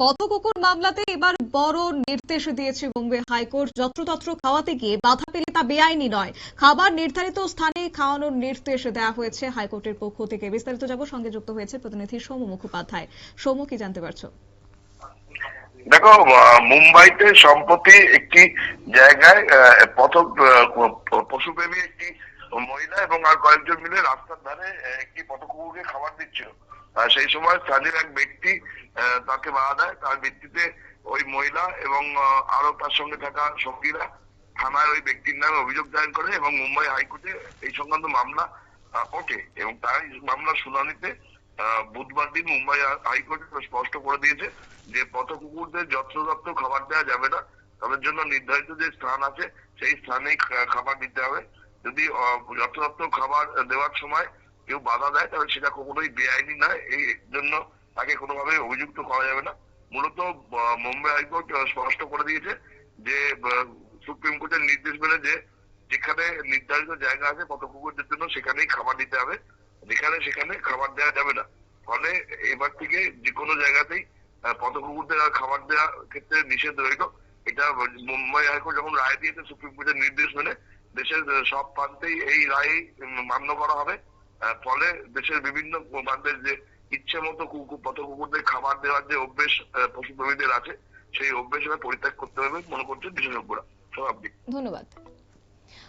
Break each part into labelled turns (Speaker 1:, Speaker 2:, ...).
Speaker 1: পথকুকুর মামলাতে এবার বড় নির্দেশ দিয়েছে বোম্বে হাইকোর্ট। যত্রতত্র খাওয়াতে গিয়ে বাধা পেলে তা বেআইনি নয়। খাবার নির্ধারিত স্থানে খাওয়ানোর নির্দেশ দেওয়া হয়েছে হাইকোর্টের পক্ষ থেকে। বিস্তারিত যাব সঙ্গে যুক্ত হয়েছে প্রতিনিধি সৌম্য মুখোপাধ্যায়। সৌম্য কি জানতে পারছ?
Speaker 2: দেখো মুম্বাইতে সম্প্রতি একটি জায়গায় পথ পশুপ্রেমী একটি মহিলা এবং আর কয়েকজন মিলে রাস্তার ধারে একটি পথকুকুরকে খাবার দিচ্ছিল। সেই সময় স্থানীয় এক ব্যক্তি তাকে বাধা দেয়। তার ভিত্তিতে ওই মহিলা এবং আরও তার সঙ্গে থাকা সঙ্গীরা থানায় ওই ব্যক্তির নামে অভিযোগ দায়ের করে এবং মুম্বাই হাইকোর্টে এই সংক্রান্ত মামলা ওঠে এবং তার এই মামলার শুনানিতে বুধবার দিন মুম্বাই হাইকোর্ট স্পষ্ট করে দিয়েছে যে পথ কুকুরদের যত্রতত্র খাবার দেওয়া যাবে না। তাদের জন্য নির্ধারিত যে স্থান আছে সেই স্থানেই খাবার দিতে হবে। যদি আহ, যত্রতত্র খাবার দেওয়ার সময় কেউ বাধা দেয় তাহলে সেটা কখনোই বেআইনি নয়। এই জন্য তাকে কোনোভাবে অভিযুক্ত করা যাবে না। মূলত মুম্বাই হাইকোর্ট স্পষ্ট করে দিয়েছে যে সুপ্রিম কোর্টের নির্দেশ মেনে যে যেখানে নির্ধারিত জায়গা আছে পথ কুকুরদের জন্য সেখানেই খাবার দিতে হবে। যেখানে সেখানে খাবার দেওয়া যাবে না। ফলে এবার থেকে যে কোনো জায়গাতেই পথ কুকুরদের আর খাবার দেওয়ার ক্ষেত্রে নিষেধ রইল। এটা মুম্বাই হাইকোর্ট যখন রায় দিয়েছে সুপ্রিম কোর্টের নির্দেশ মেনে, দেশের সব প্রান্তেই এই রায় মান্য করা হবে। ফলে দেশের বিভিন্ন মানুষের যে ইচ্ছে মতো কুকুর পথ কুকুরদের খাবার দেওয়ার যে অভ্যেস পশুপ্রেমীদের আছে, সেই অভ্যেস পরিত্যাগ করতে হবে মনে করছেন বিশেষজ্ঞরা।
Speaker 1: ধন্যবাদ।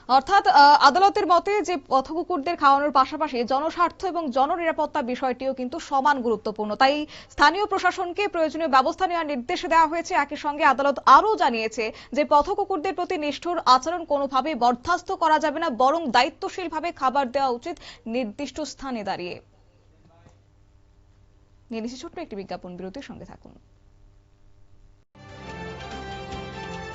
Speaker 1: অর্থাৎ আদালতের মতে যে পথকুকুরদের খাওয়ানোর পাশাপাশি জনস্বার্থ এবং জননিরাপত্তা বিষয়টিও কিন্তু সমান গুরুত্বপূর্ণ। তাই স্থানীয় প্রশাসনকে প্রয়োজনীয় ব্যবস্থা নেওয়ার নির্দেশ দেওয়া হয়েছে। একই সঙ্গে আদালত আরও জানিয়েছে যে পথকুকুরদের প্রতি নিষ্ঠুর আচরণ কোনোভাবেই বরখাস্ত করা যাবে না, বরং দায়িত্বশীলভাবে খাবার দেওয়া উচিত নির্দিষ্ট স্থানে দাঁড়িয়ে। নিয়ে ছোট্ট একটি বিজ্ঞাপন বিরতির সঙ্গে থাকুন।